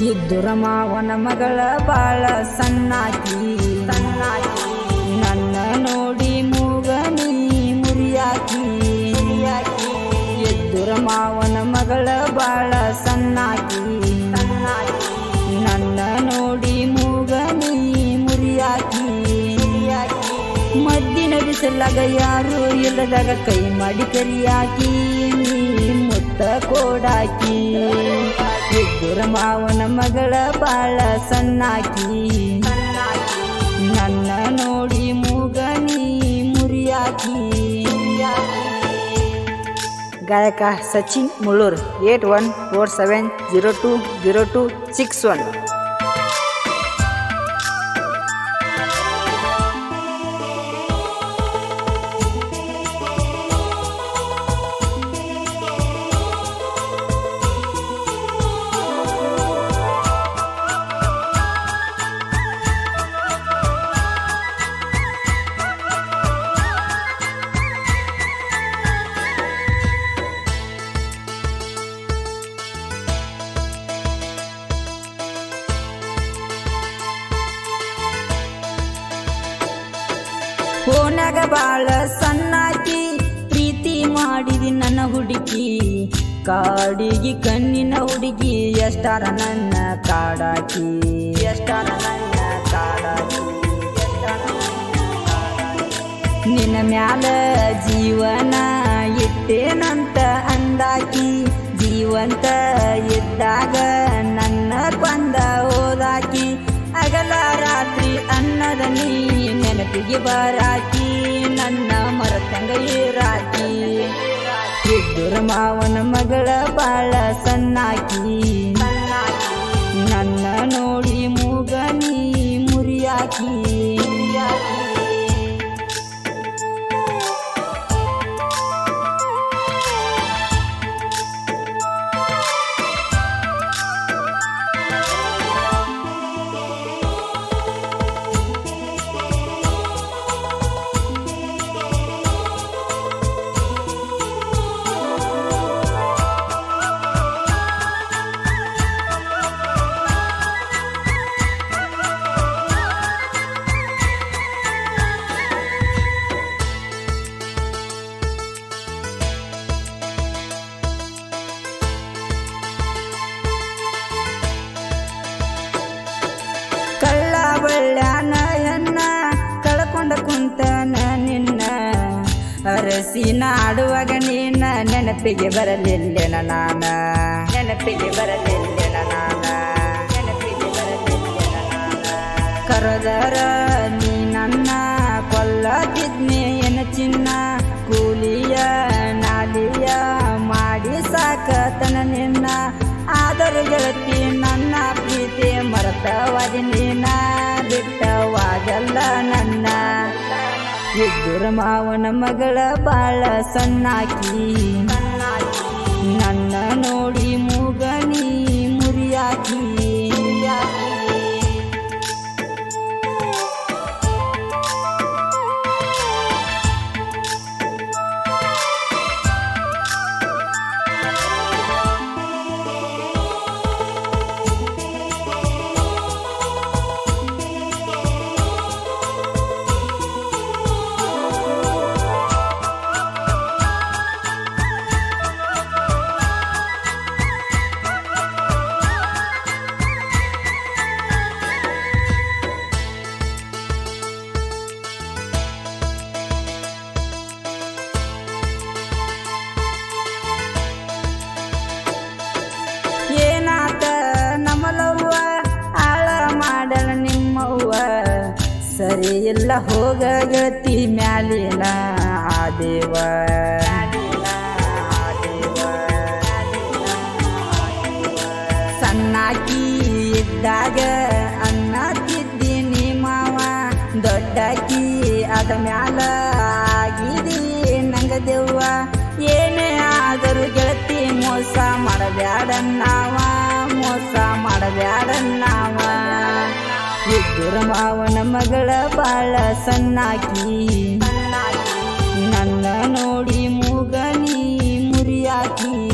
ಇದ್ದುರ ಮಾವನ ಮಗಳ ಬಾಳ ಸಣ್ಣಾಕಿ. ಸಣ್ಣಾಕಿ ನನ್ನ ನೋಡಿ ಮೂಗನಿ ಮುರಿಯಾಕಿ. ಎದ್ದುರ ಮಾವನ ಮಗಳ ಬಾಳ ಸಣ್ಣಾಕಿ. ಸಣ್ಣಾಕಿ ನನ್ನ ನೋಡಿ ಮೂಗನಿ ಮುರಿಯಾಕಿ. ಮದ್ದಿನ ಬಿಸಿಲಾಗ ಯಾರು ಇಲ್ಲದಾಗ ಕೈ ಮಾಡಿ ಕರಿಯಾಕಿ. ಮುತ್ತ ಕೋಡಾಕಿ. ಇದ್ದುರ ಮಾವನ ಮಗಳ ಬಾಳ ಸಣ್ಣಾಕಿ. ನನ್ನ ನೋಡಿ ಮೂಗನಿ ಮುರಿಯಾಕಿ. ಗಾಯಕ Sachin Mullur, eight one four seven zero two zero two six one. ಫೋನಾಗ ಬಾಳ ಸಣ್ಣಾಕಿ, ಪ್ರೀತಿ ಮಾಡಿದಿ ನನ್ನ ಹುಡುಗಿ. ಕಾಡಿಗಿ ಕಣ್ಣಿನ ಹುಡುಗಿ, ಎಷ್ಟಾರ ನನ್ನ ಕಾಡಾಕಿ. ಎಷ್ಟಾರ ನನ್ನ ಕಾಡಾಕಿ ನನ್ನ ಮ್ಯಾಲ ಜೀವನ ಇಟ್ಟೇನಂತ ಅಂದಾಕಿ, ಜೀವಂತ ಇದ್ದಾಗ ನನ್ನ ಕೊಂದ ಹೋದಾಕಿ ಅಗಲ ರಾತ್ರಿ ಅನ್ನದ ನೀ ನೆನಪಿಗೆ ಬಾರಾಕಿ ನನ್ನ ಮರತಂಗ ರಾಕಿ. ಮಾವನ ಮಗಳ ಬಾಳ ಸಣ್ಣಾಕಿ. ಕುಂತನ ನಿನ್ನ ಅರಸಿ ನಾಡುವಾಗ ನಿನ್ನ ನೆನಪಿಗೆ ಬರಲಿಲ್ಲೆನ ನಾನ? ನೆನಪಿಗೆ ಬರಲಿಲ್ಲೆನ ನಾನ? ನೆನಪಿಗೆ ಬರಲಿಲ್ಲೆನ ನಾನ? ಕರದರ ನೀ ನನ್ನ ಕೊಲ್ಲದಿದ್ನೆ ಎನ ಚಿನ್ನ? ಕೂಲಿಯ ನಾಲಿಯ ಮಾಡಿ ಸಾಕತನ ನಿನ್ನ. ಆದರೂ ಗೆಳತಿ ನನ್ನ ಪ್ರೀತಿ ಮರತವಾದಿ ನೀನ? ಇದ್ದುರ ಮಾವನ ಮಗಳ ಬಾಳ ಸಣ್ಣಾಕಿ. ನನ್ನ ನೋಡಿ ಮೂಗನಿ ಸರಿ ಹೋಗತಿ ಮ್ಯಾಲಿನ ಆ ದೇವ ಸಣ್ಣಾಕಿ ಇದ್ದಾಗ ಅನ್ನ ತಿದ್ದೀನಿ ಮಾವ. ದೊಡ್ಡಾಕಿ ಅದ ಮ್ಯಾಲ ಆಗಿದಿ ನಂಗ ದೆವ್ವ. ಏನೇ ಆದರೂ ಗೆಳತಿ ಮೋಸ ಮಾಡಬ್ಯಾಡನ್ನಾವ ಮೋಸ ಮಾಡಬ್ಯಾಡನ್ನಾವ ಮಾವನ ಮಗಳ ಬಾಳ ಸಣ್ಣಾಕಿ. ನನ್ನ ನೋಡಿ ಮೂಗನಿ ಮುರಿಯಾಕಿ.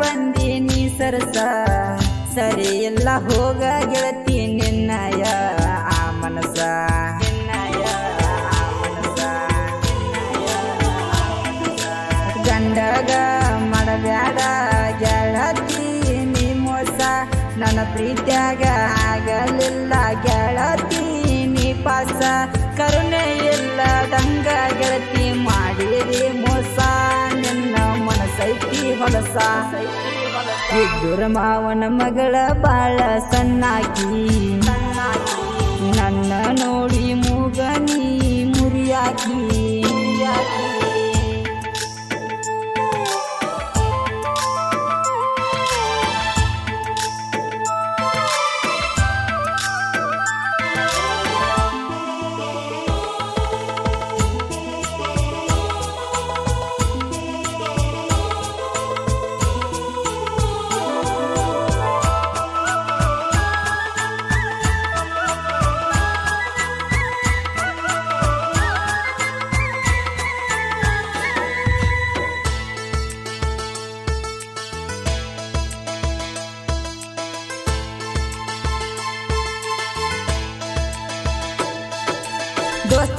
ತಂದೀನಿ ಸರಸ. ಸರಿ ಎಲ್ಲ ಹೋಗ ಗೆಳತಿ ನಿನ್ನಯ, ಆ ಮನಸ. ಗಂಡಗ ಮಾಡಬ್ಯಾಡ ಗೆಳತಿ ನೀ ಮೋಸ. ನನ್ನ ಪ್ರೀತಿಯಾಗ ಆಗಲಿಲ್ಲ ಗೆಳತಿ ನೀ ಪಾಸ. ಕರುಣೆ ಇಲ್ಲದಂಗ ಗೆಳತಿ ಹೊಲಸ ಇದ್ದುರ ಮಾವನ ಮಗಳ ಬಾಳ ಸಣ್ಣಾಕಿ. ನನ್ನ ನೋಡಿ ಮೂಗನಿ ಮುರಿಯಾಕಿ.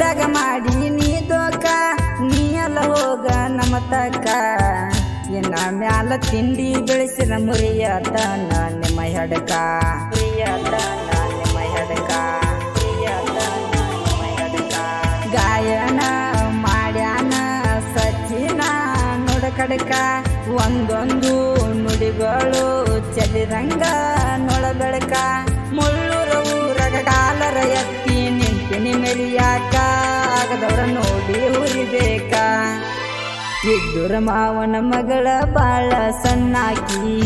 ದೋಸ್ತಾಗ ಮಾಡಿ ನೀ ದೋಕ, ನೀ ಎಲ್ಲ ಹೋಗ ನಮ್ಮ ತಕ್ಕ. ಇನ್ನ ಮ್ಯಾಲ ತಿಂಡಿ ಬೆಳೆಸಿನ ಹೆಡಕ. ಮುರಿಯತನ ನಿಮ್ಮ ಹೆಡಕ. ನಿಮ್ಮ ಹೆಡಕ. ಗಾಯನ ಮಾಡ್ಯಾನ ಸಚಿನ ನುಡಕಡಕ ಒಂದೊಂದು ನುಡಿಗಳು ಚಲಿರಂಗ ನೊಳಬೆಳಕ ಮುಳ್ಳೂರ ಊರಗ ಡಾಲರ ಎತ್ತಿ ನಿಂತಿನಿ ಮೆರಿಯಾಕ ಆಗದವರ ನೋಡಿ ಹುರಿಬೇಕ. ಇದ್ದುರ ಮಾವನ ಮಗಳ ಬಾಳ ಸಣ್ಣಾಕಿ.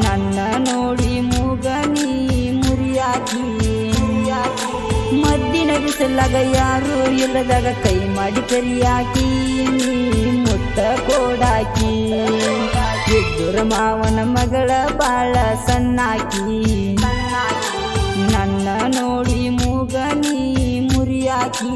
ನನ್ನ ನೋಡಿ ಮೂಗನಿ ಮುರಿಯಾಕಿ. ಮದ್ದಿನ ಬಿಸಿಲಾಗ ಯಾರು ಇಲ್ಲದಾಗ ಕೈ ಮಾಡಿ ಕರಿಯಾಕಿ. ಮುತ್ತ ಕೋಡಾಕಿ. ಇದ್ದುರ ಮಾವನ ಮಗಳ ಬಾಳ ಸಣ್ಣಾಕಿ. ನನ್ನ ನೋಡಿ ಮುರಿಯಾಕಿ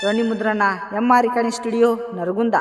ಧ್ವನಿ ಮುದ್ರಣ ಎಂ ಆರ್ ಸ್ಟುಡಿಯೋ ನರಗುಂದ